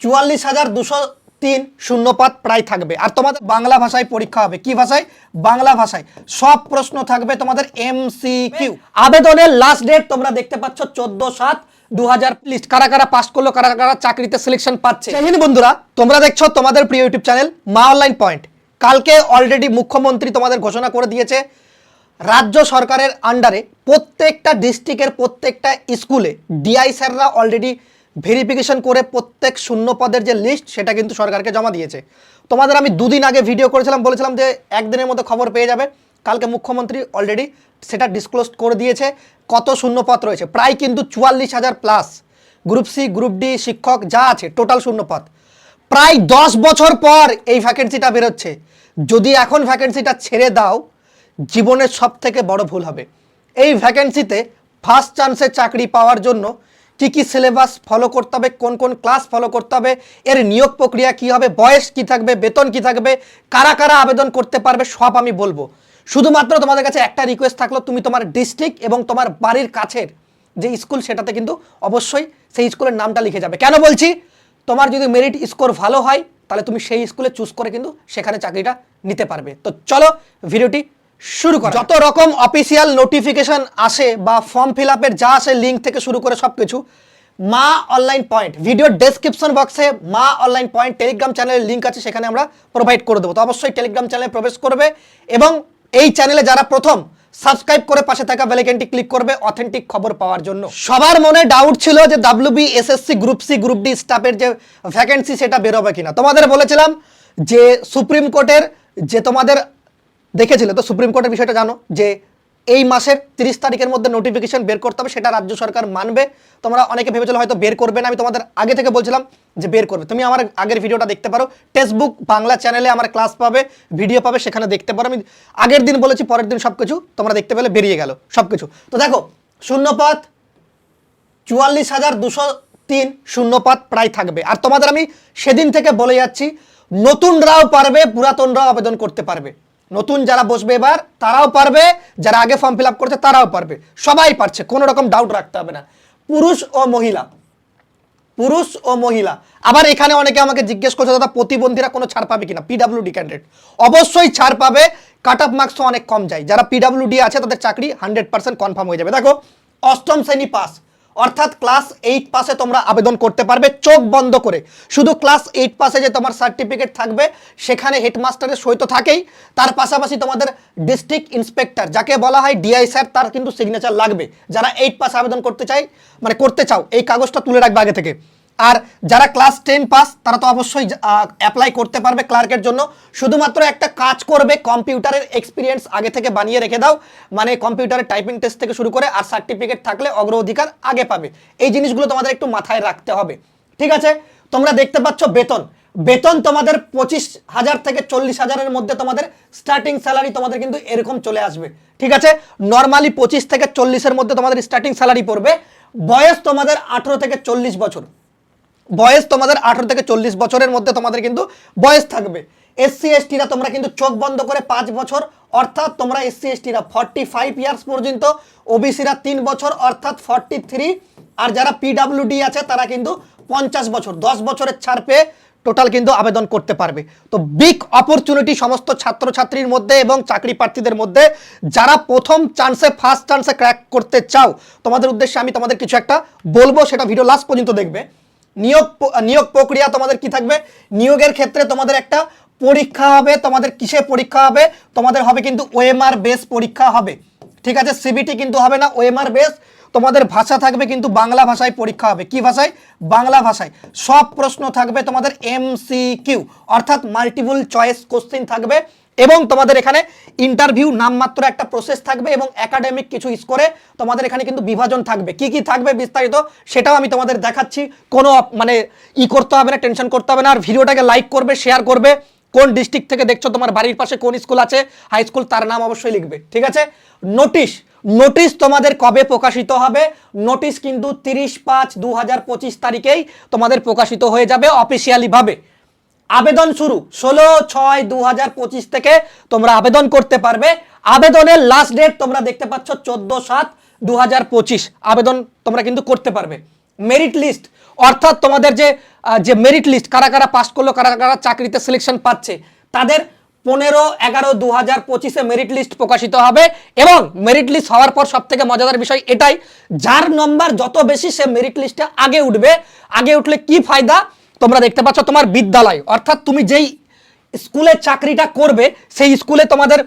চুয়াল্লিশ হাজার দুশো তিন শূন্যপাত প্রায় থাকবে। আর তোমাদের বাংলা ভাষায় পরীক্ষা হবে। কি ভাষায়? বাংলা ভাষায়। সব প্রশ্ন থাকবে তোমাদের এমসিকিউ আবেদনের লাস্ট ডেট তোমরা দেখতে পাচ্ছ চোদ্দ সাত দু হাজার লিস্ট কারা কারা পাস করল কারা কারা চাকরিতে সিলেকশন পাচ্ছে? হিন্দ বন্ধুরা তোমরা দেখছ তোমাদের প্রিয় YouTube channel Maa online point কালকে অলরেডি মুখ্যমন্ত্রী তোমাদের ঘোষণা করে দিয়েছে রাজ্য সরকারের আন্ডারে প্রত্যেকটা ডিস্ট্রিক্টের প্রত্যেকটা স্কুলে ডিআই স্যাররা অলরেডি ভেরিফিকেশন করে প্রত্যেক শূন্য পদের যে লিস্ট সেটা কিন্তু সরকারকে জমা দিয়েছে। তোমাদের আমি দুদিন আগে ভিডিও করেছিলাম, বলেছিলাম যে একদিনের মধ্যে খবর পেয়ে যাবে। কালকে মুখ্যমন্ত্রী অলরেডি সেটা ডিসক্লোজ করে দিয়েছে। কত শূন্যপদ রয়েছে? প্রায় কিন্তু চুয়াল্লিশ হাজার plus group C group D শিক্ষক যা আছে টোটাল শূন্যপদ। প্রায় দশ বছর পর এই ভ্যাকেন্সিটা বেরোচ্ছে। যদি এখন ভ্যাকেন্সিটা ছেড়ে দাও, জীবনের সব থেকে বড় ভুল হবে। এই ভ্যাকেন্সিতে ফার্স্ট চান্সে চাকরি পাওয়ার জন্য কি কি সিলেবাস ফলো করতে হবে, কোন কোন ক্লাস ফলো করতে হবে, এর নিয়োগ প্রক্রিয়া কি হবে, বয়স কি থাকবে, বেতন কি থাকবে, কারা কারা আবেদন করতে পারবে সব আমি বলব। শুধুমাত্র তোমাদের কাছে একটা রিকোয়েস্ট থাকল, তুমি তোমার ডিস্ট্রিক্ট এবং তোমার বাড়ির কাছের যে স্কুল সেটাতে কিন্তু অবশ্যই সেই স্কুলের নামটা লিখে যাবে। কেন বলছি? তোমার যদি মেরিট স্কোর ভালো হয়, তাহলে তুমি সেই স্কুলে চুজ করে কিন্তু সেখানে চাকরিটা নিতে পারবে। তো চলো ভিডিওটি শুরু করো। যত রকম অফিসিয়াল নোটিফিকেশন আসে বা ফর্ম ফিল আপের যা আসে লিঙ্ক থেকে শুরু করে সব কিছু মা অনলাইন পয়েন্ট ভিডিও ডেসক্রিপশন বক্সে মা অনলাইন পয়েন্ট টেলিগ্রাম চ্যানেলের লিঙ্ক আছে, সেখানে আমরা প্রোভাইড করে দেবো। তো অবশ্যই টেলিগ্রাম চ্যানেলে প্রবেশ করবে এবং এই চ্যানেলে যারা প্রথম সাবস্ক্রাইব করে পাশে থাকা বেলাইকেনটি ক্লিক করবে অথেন্টিক খবর পাওয়ার জন্য। সবার মনে ডাউট ছিল যে WB SSC group C group D স্টাফের যে ভ্যাকেন্সি সেটা বেরোবে কিনা। তোমাদের বলেছিলাম যে সুপ্রিম কোর্টের যে তোমাদের দেখেছিলে তো? সুপ্রিম কোর্টের বিষয়টা জানো? যে এই মাসের তিরিশ তারিখের মধ্যে নোটিফিকেশন বের করতে হবে, সেটা রাজ্য সরকার মানবে। তোমরা অনেকে ভেবেছিল হয়তো বের করবে না, আমি তোমাদের আগে থেকে বলছিলাম যে বের করবে। তুমি আমার আগের ভিডিওটা দেখতে পারো। টেক্সটবুক বাংলা চ্যানেলে আমার ক্লাস পাবে ভিডিও পাবে, সেখানে দেখতে পারো। আমি আগের দিন বলেছি, পরের দিন সব কিছু তোমরা দেখতে পেলে, বেরিয়ে গেল সব কিছু তো দেখো শূন্যপথ চুয়াল্লিশ হাজার দুশো তিন শূন্যপাত প্রায় থাকবে। আর তোমাদের আমি সেদিন থেকে বলে যাচ্ছি, নতুনরাও পারবে, পুরাতনরাও আবেদন করতে পারবে। নতুন যারা বসবে এবার, তারাও পারবে। যারা আগে ফর্ম ফিল আপ করছে, তারাও পারবে। সবাই পারছে, কোনো রকম ডাউট রাখতে হবে না। পুরুষ ও মহিলা, পুরুষ ও মহিলা। আবার এখানে অনেকে আমাকে জিজ্ঞেস করছে, দাদা, প্রতিবন্ধীরা কোনো ছাড় পাবে কিনা? পিডাব্লিউডি ক্যান্ডিডেট অবশ্যই ছাড় পাবে। কাট অফ মার্কসও অনেক কম যায়। যারা পিডাব্লিউডি আছে, তাদের চাকরি হান্ড্রেড পার্সেন্ট কনফার্ম হয়ে যাবে। দেখো, অষ্টম শ্রেণি পাস অর্থাৎ ক্লাস এইট পাসে তোমরা আবেদন করতে পারবে চোখ বন্ধ করে। শুধু ক্লাস এইট পাসে যে তোমার সার্টিফিকেট থাকবে, সেখানে হেডমাস্টারের সই তো থাকেই। তার পাশাপাশি তোমাদের ডিস্ট্রিক্ট ইন্সপেক্টর, যাকে বলা হয় ডিআই স্যার, তার কিন্তু সিগনেচার লাগবে। যারা এইট পাস আবেদন করতে চাই মানে করতে চাও, এই কাগজটা তুলে রাখবে আগে থেকে। আর যারা ক্লাস টেন পাস তারা তো অবশ্যই অ্যাপ্লাই করতে পারবে ক্লার্কের জন্য। শুধুমাত্র একটা কাজ করবে কম্পিউটারের এক্সপিরিয়েন্স আগে থেকে বানিয়ে রেখে দাও। মানে কম্পিউটারের টাইপিং টেস্ট থেকে শুরু করে আর সার্টিফিকেট থাকলে অগ্রাধিকার আগে পাবে। এই জিনিসগুলো তোমাদের একটু মাথায় রাখতে হবে। ঠিক আছে? তোমরা দেখতে পাচ্ছ বেতন। বেতন তোমাদের পঁচিশ হাজার থেকে চল্লিশ হাজারের মধ্যে তোমাদের স্টার্টিং স্যালারি তোমাদের কিন্তু এরকম চলে আসবে। ঠিক আছে? নর্মালি পঁচিশ থেকে চল্লিশের মধ্যে তোমাদের স্টার্টিং স্যালারি পড়বে। বয়স তোমাদের আঠেরো থেকে চল্লিশ বছর। বয়স তোমাদের আঠেরো থেকে চল্লিশ বছরের মধ্যে তোমাদের কিন্তু বয়স থাকবে। এসসি এসটিরা তোমরা কিন্তু চোখ বন্ধ করে পাঁচ বছর, অর্থাৎ তোমরা এসসি এসটিরা ফর্টি ফাইভ ইয়ার্স পর্যন্ত ওবিসিরা তিন বছর, অর্থাৎ ফর্টি থ্রি আর যারা পিডাব্লিউডি আছে তারা কিন্তু পঞ্চাশ বছর, দশ বছরের ছাড় পেয়ে টোটাল কিন্তু আবেদন করতে পারবে। তো বিগ অপরচুনিটি সমস্ত ছাত্রছাত্রীর মধ্যে এবং চাকরি প্রার্থীদের মধ্যে, যারা প্রথম চান্সে ফার্স্ট চান্সে ক্র্যাক করতে চাও, তোমাদের উদ্দেশ্যে আমি তোমাদের কিছু একটা বলব, সেটা ভিডিও লাস্ট পর্যন্ত দেখবে। নিয়োগ নিয়োগ প্রক্রিয়া তোমাদের কি থাকবে? নিয়োগের ক্ষেত্রে তোমাদের একটা পরীক্ষা হবে, তোমাদের কিসে পরীক্ষা হবে? তোমাদের হবে কিন্তু ওএমআর বেস পরীক্ষা হবে। ঠিক আছে? সিবিটি কিন্তু হবে না ওএমআর বেস তোমাদের ভাষা থাকবে কিন্তু বাংলা ভাষায় পরীক্ষা হবে। কি ভাষায়? বাংলা ভাষায়। সব প্রশ্ন থাকবে তোমাদের এমসিকিউ অর্থাৎ মাল্টিপল চয়েস কোশ্চেন থাকবে। এবং তোমাদের এখানে ইন্টারভিউ নামমাত্র একটা প্রসেস থাকবে এবং একাডেমিক কিছু স্কোরে তোমাদের এখানে কিন্তু বিভাজন থাকবে। কি কি থাকবে বিস্তারিত সেটাও আমি তোমাদের দেখাচ্ছি। কোনো মানে ই করতে হবে না টেনশন করতে হবে না। আর ভিডিওটাকে লাইক করবে শেয়ার করবে। কোন ডিস্ট্রিক্ট থেকে দেখছ তোমার বাড়ির পাশে, কোন স্কুল আছে হাই স্কুল তার নাম অবশ্যই লিখবে। ঠিক আছে? নোটিশ নোটিশ তোমাদের কবে প্রকাশিত হবে। নোটিশ কিন্তু তিরিশ পাঁচ দু তারিখেই তোমাদের প্রকাশিত হয়ে যাবে অফিসিয়ালিভাবে আবেদন শুরু। ষোলো ছয় দু হাজার পঁচিশ থেকে তোমরা আবেদন করতে পারবে। আবেদনের লাস্ট ডেট তোমরা দেখতে পাচ্ছ চোদ্দ সাত দু হাজার পঁচিশ। আবেদন তোমরা কিন্তু করতে পারবে। মেরিট লিস্ট অর্থাৎ তোমাদের যে যে মেরিট লিস্ট কারা কারা পাস করল, কারা কারা চাকরিতে সিলেকশন পাচ্ছে, তাদের পনেরো এগারো দু হাজার পঁচিশে মেরিট লিস্ট প্রকাশিত হবে এবং মেরিট লিস্ট হওয়ার পর সব থেকে মজাদার বিষয় এটাই, যার নম্বর যত বেশি সে মেরিট লিস্টে আগে উঠবে। আগে উঠলে কি ফায়দা? তোমরা দেখতে পাচ্ছ তোমার বিদ্যালয়। অর্থাৎ তুমি যেই স্কুলে চাকরিটা করবে, সেই স্কুলে তোমাদের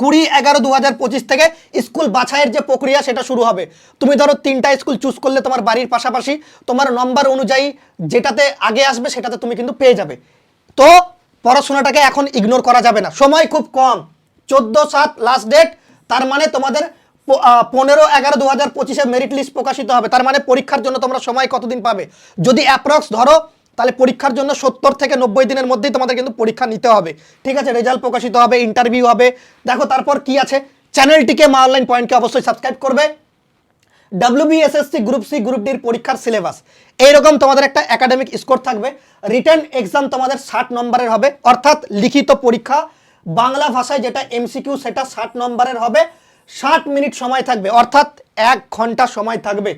কুড়ি এগারো দু হাজার পঁচিশ থেকে স্কুল বাছাইয়ের যে প্রক্রিয়া সেটা শুরু হবে। তুমি ধরো তিনটা স্কুল চুজ করলে তোমার বাড়ির পাশাপাশি তোমার নম্বর অনুযায়ী যেটাতে আগে আসবে সেটাতে তুমি কিন্তু পেয়ে যাবে। তো পড়াশোনাটাকে এখন ইগনোর করা যাবে না। সময় খুব কম। চোদ্দ সাত লাস্ট ডেট তার মানে তোমাদের পনেরো এগারো দু হাজার পঁচিশে মেরিট লিস্ট প্রকাশিত হবে। তার মানে পরীক্ষার জন্য তোমরা সময় কতদিন পাবে? যদি অ্যাপ্রক্স ধরো তাহলে পরীক্ষার জন্য সত্তর থেকে নব্বই দিনের মধ্যেই তোমাদের কিন্তু পরীক্ষা নিতে হবে। ঠিক আছে? রেজাল্ট প্রকাশিত হবে ইন্টারভিউ হবে। দেখো, তারপর কি আছে? চ্যানেলটিকে মা অনলাইন পয়েন্টকে অবশ্যই সাবস্ক্রাইব করবে। ডাব্লিউবিএসএসসি গ্রুপ সি গ্রুপ ডির পরীক্ষার সিলেবাস এইরকম তোমাদের একটা একাডেমিক স্কোর থাকবে। রিটার্ন এক্সাম তোমাদের ষাট নম্বরের হবে। অর্থাৎ লিখিত পরীক্ষা। বাংলা ভাষায় যেটা এমসিকিউ সেটা ষাট নম্বরের হবে। ষাট মিনিট সময় থাকবে। অর্থাৎ এক ঘণ্টা সময় থাকবে।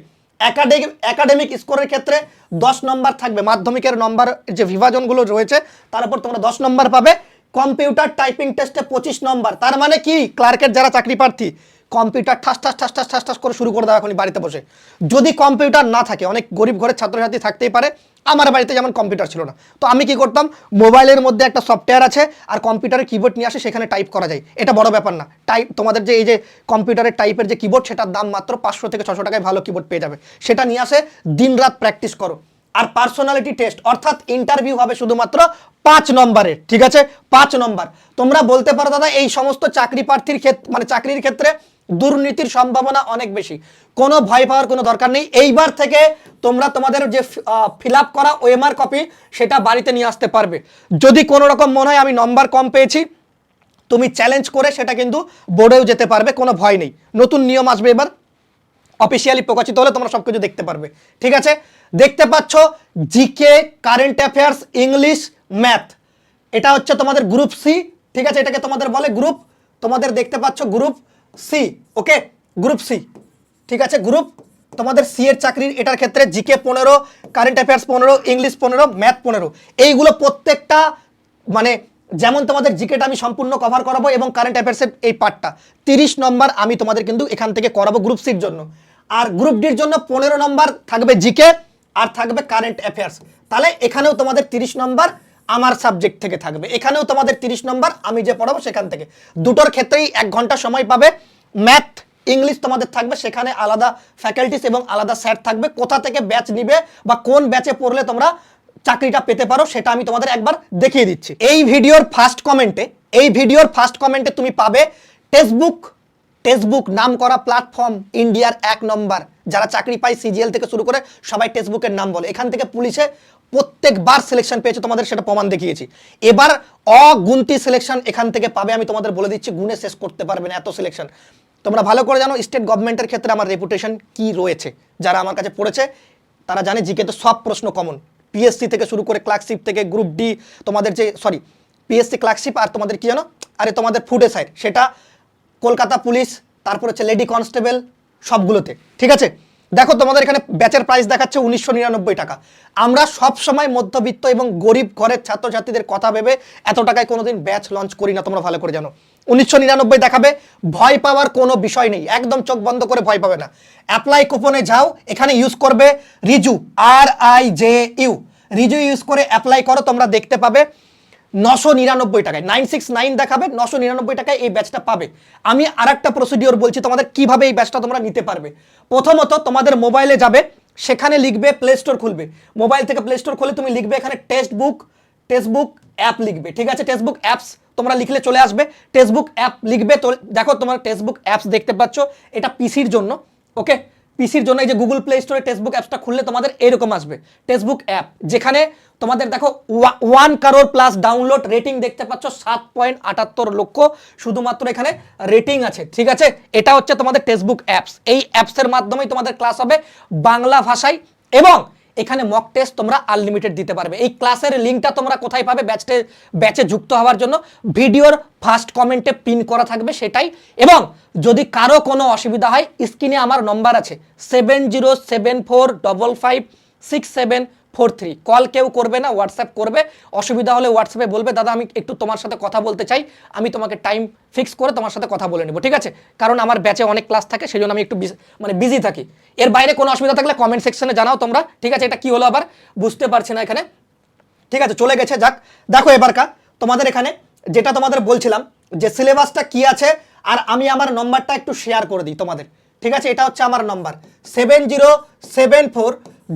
একাডেমিক একাডেমিক স্কোরের ক্ষেত্রে দশ নম্বর থাকবে। মাধ্যমিকের নম্বর যে বিভাজনগুলো রয়েছে, তার উপর তোমরা দশ নম্বর পাবে। কম্পিউটার টাইপিং টেস্টে পঁচিশ নম্বর। তার মানে কি? ক্লার্কের যারা চাকরি প্রার্থী, কম্পিউটার ঠাস ঠাস ঠাস ঠাস ঠাস ঠাস করে শুরু করে দেওয়া এখন বাড়িতে বসে। যদি কম্পিউটার না থাকে, অনেক গরিব ঘরের ছাত্রছাত্রী থাকতেই পারে আমার বাড়িতে যেমন কম্পিউটার ছিল না। তো আমি কি করতাম, মোবাইলের মধ্যে একটা সফটওয়্যার আছে, আর কম্পিউটারের কিবোর্ড নিয়ে আসে, সেখানে টাইপ করা যায়। এটা বড় ব্যাপার না। টাইপ তোমাদের যে এই যে কম্পিউটারের টাইপের যে কিবোর্ড সেটার দাম মাত্র পাঁচশো থেকে ছশো টাকায় ভালো কিবোর্ড পেয়ে যাবে। সেটা নিয়ে আসে, দিনরাত প্র্যাকটিস করো। আর পার্সোনালিটি টেস্ট অর্থাৎ ইন্টারভিউ হবে শুধুমাত্র পাঁচ নম্বরের ঠিক আছে? পাঁচ নম্বর। তোমরা বলতে পারো, দাদা, এই সমস্ত চাকরি প্রার্থীর ক্ষেত্রে মানে চাকরির ক্ষেত্রে দুর্নীতির সম্ভাবনা অনেক বেশি। কোনো ভয় পাওয়ার কোনো দরকার নেই। এইবার থেকে তোমরা তোমাদের যে ফিল করা ওএমআর কপি সেটা বাড়িতে নিয়ে আসতে পারবে। যদি কোনো রকম মনে হয় আমি নম্বর কম পেয়েছি, তুমি চ্যালেঞ্জ করে সেটা কিন্তু বোর্ডেও যেতে পারবে, কোনো ভয় নেই। নতুন নিয়ম আসবে এবার। অফিসিয়ালি প্রকাশিত হলে তোমরা সবকিছু দেখতে পারবে। ঠিক আছে? দেখতে পাচ্ছ GK current affairs English math এটা হচ্ছে তোমাদের গ্রুপ সি ঠিক আছে? এটাকে তোমাদের বলে গ্রুপ তোমাদের দেখতে পাচ্ছ group C okay group C ঠিক আছে গ্রুপ তোমাদের সি এর চাকরির এটার ক্ষেত্রে জিকে পনেরো কারেন্ট অ্যাফেয়ার্স পনেরো ইংলিশ পনেরো ম্যাথ পনেরো। এইগুলো প্রত্যেকটা মানে যেমন তোমাদের জিকেটা আমি সম্পূর্ণ কভার করাবো এবং কারেন্ট অ্যাফেয়ার্সের এই পার্টটা তিরিশ নম্বর আমি তোমাদের কিন্তু এখান থেকে করাবো গ্রুপ সির জন্য। আর গ্রুপ ডির জন্য পনেরো নম্বর থাকবে জিকে আর থাকবে কারেন্ট অ্যাফেয়ার্স তাহলে এখানেও তোমাদের তিরিশ নম্বর আমার সাবজেক্ট থেকে থাকবে। এখানেও তোমাদের তিরিশ নম্বর, আমি যে পড়াবো সেখান থেকে। দুটোর ক্ষেত্রেই এক ঘণ্টা সময় পাবে। ম্যাথ ইংলিশ তোমাদের থাকবে, সেখানে আলাদা ফ্যাকাল্টিস এবং আলাদা স্যার থাকবে। কোথা থেকে ব্যাচ নিবে বা কোন ব্যাচে পড়লে তোমরা চাকরিটা পেতে পারো, সেটা আমি তোমাদের একবার দেখিয়ে দিচ্ছি। এই ভিডিওর ফার্স্ট কমেন্টে এই ভিডিওর ফার্স্ট কমেন্টে তুমি পাবে টেক্সটবুক টেক্সটবুক নাম করা প্ল্যাটফর্ম ইন্ডিয়ার এক নম্বর। যারা চাকরি পায় সিজিএল থেকে শুরু করে সবাই টেক্সটবুকের নাম বলে। এখান থেকে পুলিশে প্রত্যেকবার সিলেকশন পেয়েছে তোমাদের, সেটা প্রমাণ দেখিয়েছি। এবার অগুন্তি সিলেকশন এখান থেকে পাবে, আমি তোমাদের বলে দিচ্ছি গুণে শেষ করতে পারবে না এত সিলেকশন তোমরা ভালো করে জানো স্টেট গভর্নমেন্টের ক্ষেত্রে আমার রেপুটেশন কি রয়েছে? যারা আমার কাছে পড়েছে, তারা জানে জিকে তো সব প্রশ্ন কমন পিএসসি থেকে শুরু করে ক্লার্কশিপ থেকে গ্রুপ ডি তোমাদের যে সরি পিএসসি ক্লার্কশিপ আর তোমাদের কী জানো? আরে তোমাদের ফুড সাইড সেটা কলকাতা পুলিশ তারপর হচ্ছে লেডি কনস্টেবল সবগুলোতে, ঠিক আছে? দেখো, তোমাদের এখানে ব্যাচের প্রাইস দেখাচ্ছে উনিশশো নিরানব্বই টাকা। আমরা সব সময় মধ্যবিত্ত এবং গরিব ঘরের ছাত্রছাত্রীদের কথা ভেবে এত টাকায় কোনোদিন ব্যাচ লঞ্চ করি না, তোমরা ভালো করে জানো। উনিশশো নিরানব্বই দেখাবে, ভয় পাওয়ার কোনো বিষয় নেই, একদম চোখ বন্ধ করে ভয় পাবে না। অ্যাপ্লাই কুপনে যাও, এখানে ইউজ করবে Riju R I J U Riju use করে অ্যাপ্লাই করো, তোমরা দেখতে পাবে নশো নিরানব্বই টাকায়, নাইন সিক্স নাইন দেখাবে, নশো নিরানব্বই টাকায় এই ব্যাচটা পাবে। আমি আর একটা প্রসিডিওর বলছি, তোমাদের কীভাবে এই ব্যাচটা তোমরা নিতে পারবে। প্রথমত তোমাদের মোবাইলে যাবে, সেখানে লিখবে প্লে স্টোর খুলবে। মোবাইল থেকে প্লে স্টোর খুলে তুমি লিখবে এখানে text book text book app লিখবে, ঠিক আছে? টেক্সট বুক অ্যাপস তোমরা লিখলে চলে আসবে। টেক্সট বুক অ্যাপ লিখবে তো, দেখো তোমার টেক্সট বুক অ্যাপস দেখতে পাচ্ছ, এটা পিসির জন্য ওকে পিসির জন্য এই যে গুগল প্লে স্টোরে টেক্সটবুক অ্যাপসটা খুললে তোমাদের এরকম আসবে। টেক্সটবুক অ্যাপ যেখানে তোমাদের দেখো ওয়ান কারোর প্লাস ডাউনলোড রেটিং দেখতে পাচ্ছ সাত পয়েন্ট আটাত্তর লক্ষ। শুধুমাত্র এখানে রেটিং আছে, ঠিক আছে? এটা হচ্ছে তোমাদের টেক্সটবুক অ্যাপস এই অ্যাপসের মাধ্যমেই তোমাদের ক্লাস হবে বাংলা ভাষায় এবং এখানে মক টেস্ট তোমরা আনলিমিটেড দিতে পারবে। এই ক্লাসের লিঙ্কটা তোমরা কোথায় পাবে? ব্যাচটে ব্যাচে যুক্ত হওয়ার জন্য ভিডিওর ফার্স্ট কমেন্টে পিন করা থাকবে সেটাই। এবং যদি কারও কোনো অসুবিধা হয় স্ক্রিনে আমার নম্বর আছে। Seven zero seven four double five six seven four three. Call কেউ করবে না, হোয়াটসঅ্যাপ করবে। অসুবিধা হলে হোয়াটসঅ্যাপে বলবে, দাদা, আমি একটু তোমার সাথে কথা বলতে চাই। আমি তোমাকে টাইম ফিক্স করে তোমার সাথে কথা বলে নেব, ঠিক আছে? কারণ আমার ব্যাচে অনেক ক্লাস থাকে সেই জন্য আমি একটু মানে বিজি থাকি। এর বাইরে কোনো অসুবিধা থাকলে কমেন্ট সেকশনে জানাও তোমরা, ঠিক আছে? এটা কি হলো আবার? বুঝতে পারছি না এখানে। ঠিক আছে, চলে গেছে, যাক। দেখো এবারকা, তোমাদের এখানে যেটা তোমাদের বলছিলাম, যে সিলেবাসটা কি আছে, আর আমি আমার নম্বরটা একটু শেয়ার করে দিই তোমাদের। ঠিক আছে? এটা হচ্ছে আমার নম্বর seven zero seven four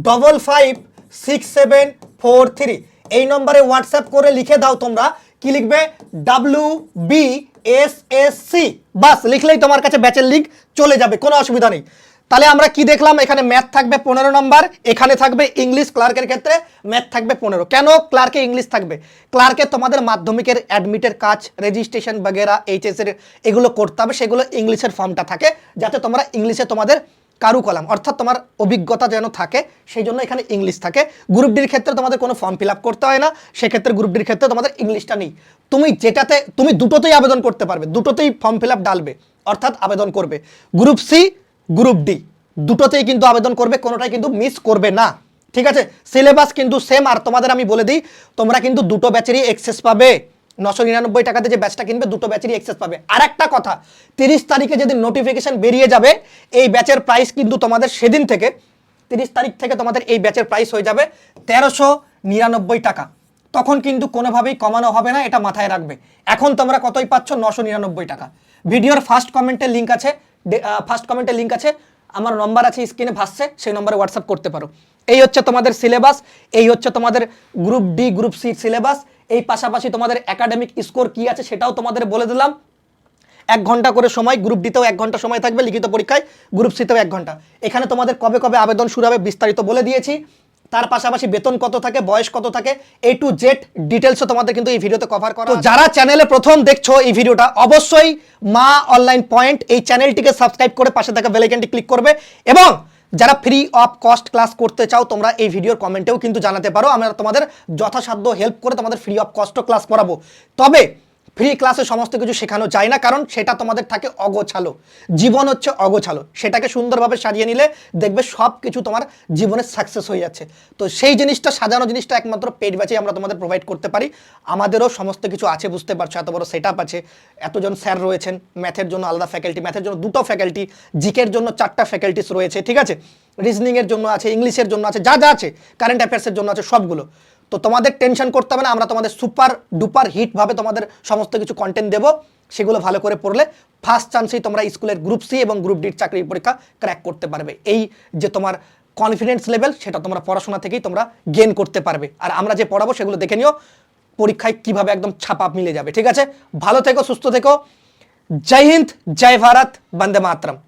double five six seven four three এই নম্বরে হোয়াটসঅ্যাপ করে লিখে দাও তোমরা। কি লিখবে? W B S S C বাস, লিখলেই তোমার কাছে ব্যাচের লিঙ্ক চলে যাবে, কোনো অসুবিধা নেই। তাহলে আমরা কি দেখলাম? এখানে ম্যাথ থাকবে পনেরো নম্বর, এখানে থাকবে ইংলিশ ক্লার্কের ক্ষেত্রে ম্যাথ থাকবে পনেরো। কেন ক্লার্কে ইংলিশ থাকবে? ক্লার্কে তোমাদের মাধ্যমিকের অ্যাডমিটের কাজ রেজিস্ট্রেশন বাগেরা এইচএস এর এগুলো করতে হবে, সেগুলো ইংলিশের ফর্মটা থাকে, যাতে তোমরা ইংলিশে তোমাদের কারুকলাম অর্থাৎ তোমার অভিজ্ঞতা যেন থাকে, সেই জন্য এখানে ইংলিশ থাকে। গ্রুপ ডির ক্ষেত্রে তোমাদের কোনো ফর্ম ফিল আপ করতে হয় না, সেক্ষেত্রে গ্রুপ ডির ক্ষেত্রে তোমাদের ইংলিশটা নেই। তুমি যেটাতে, তুমি দুটোতেই আবেদন করতে পারবে, দুটোতেই ফর্ম ফিল আপ ডালবে অর্থাৎ আবেদন করবে। গ্রুপ সি গ্রুপ ডি দুটোতেই কিন্তু আবেদন করবে, কোনোটাই কিন্তু মিস করবে না। ঠিক আছে? সিলেবাস কিন্তু সেম আর তোমাদের আমি বলে দিই, তোমরা কিন্তু দুটো ব্যাচেরই এক্সেস পাবে। নশো নিরানব্বই টাকাতে যে ব্যাচটা কিনবে, দুটো ব্যাচেরই এক্সেস পাবে। আর একটা কথা, তিরিশ তারিখে যেদিন নোটিফিকেশন বেরিয়ে যাবে, এই ব্যাচের প্রাইস কিন্তু তোমাদের সেদিন থেকে, তিরিশ তারিখ থেকে তোমাদের এই ব্যাচের প্রাইস হয়ে যাবে তেরোশো নিরানব্বই টাকা। তখন কিন্তু কোনোভাবেই কমানো হবে না, এটা মাথায় রাখবে। এখন তোমরা কতই পাচ্ছ? নশো নিরানব্বই টাকা। ভিডিওর ফার্স্ট কমেন্টের লিঙ্ক আছে ফার্স্ট কমেন্টের লিঙ্ক আছে, আমার নম্বর আছে স্ক্রিনে ভাসছে, সেই নম্বরে হোয়াটসঅ্যাপ করতে পারো। এই হচ্ছে তোমাদের সিলেবাস এই হচ্ছে তোমাদের group D group C syllabus এই পাশাপাশি তোমাদের একাডেমিক স্কোর কি আছে সেটাও তোমাদের বলে দিলাম। এক ঘণ্টা করে সময় গ্রুপ ডিতেও এক ঘণ্টা সময় থাকবে লিখিত পরীক্ষায় গ্রুপ সিতেও এক ঘণ্টা। এখানে তোমাদের কবে কবে আবেদন শুরু হবে বিস্তারিত বলে দিয়েছি। তার পাশাপাশি বেতন কত থাকে বয়স কত থাকে এ টু জেড ডিটেলসও তোমাদের কিন্তু এই ভিডিওতে কভার করা তো যারা চ্যানেলে প্রথম দেখছ এই ভিডিওটা অবশ্যই মা অনলাইন পয়েন্ট এই চ্যানেলটিকে সাবস্ক্রাইব করে পাশে থাকা বেলাইকনটি ক্লিক করবে এবং যারা ফ্রি অফ কস্ট ক্লাস করতে চাও, তোমরা এই ভিডিওর কমেন্টেও কিন্তু জানাতে পারো। আমরা তোমাদের যথাসাধ্য হেল্প করে তোমাদের ফ্রি অফ কস্টও ক্লাস করাবো। তবে ফ্রি ক্লাসে সমস্ত কিছু শেখানো যায় না, কারণ সেটা তোমাদের থাকে অগোছালো। জীবন হচ্ছে অগোছালো। সেটাকে সুন্দরভাবে সাজিয়ে নিলে দেখবে সব কিছু তোমার জীবনে সাকসেস হয়ে যাচ্ছে। তো সেই জিনিসটা, সাজানো জিনিসটা একমাত্র পেড ব্যাচে আমরা তোমাদের প্রোভাইড করতে পারি। আমাদেরও সমস্ত কিছু আছে, বুঝতে পারছ, এত বড় সেট আছে। এতজন স্যার রয়েছেন ম্যাথের জন্য আলাদা ফ্যাকাল্টি ম্যাথের জন্য দুটো ফ্যাকাল্টি জিকের জন্য চারটা ফ্যাকাল্টিস রয়েছে, ঠিক আছে? রিজনিংয়ের জন্য আছে ইংলিশের জন্য আছে, যা যা আছে কারেন্ট অ্যাফেয়ার্সের জন্য আছে, সবগুলো। তো তোমাদের টেনশন করতে হবে না, আমরা তোমাদের সুপার ডুপার হিটভাবে তোমাদের সমস্ত কিছু কন্টেন্ট দেবো। সেগুলো ভালো করে পড়লে ফার্স্ট চান্সেই তোমরা স্কুলের গ্রুপ সি এবং গ্রুপ ডির চাকরির পরীক্ষা ক্র্যাক করতে পারবে। এই যে তোমার কনফিডেন্স লেভেল সেটা তোমরা পড়াশোনা থেকেই তোমরা গেন করতে পারবে। আর আমরা যে পড়াবো, সেগুলো দেখে নিও, পরীক্ষায় কীভাবে একদম ছাপা মিলে যাবে। ঠিক আছে? ভালো থেকো, সুস্থ থেকো। জয় হিন্দ, জয় ভারত, বন্দে মাতরম।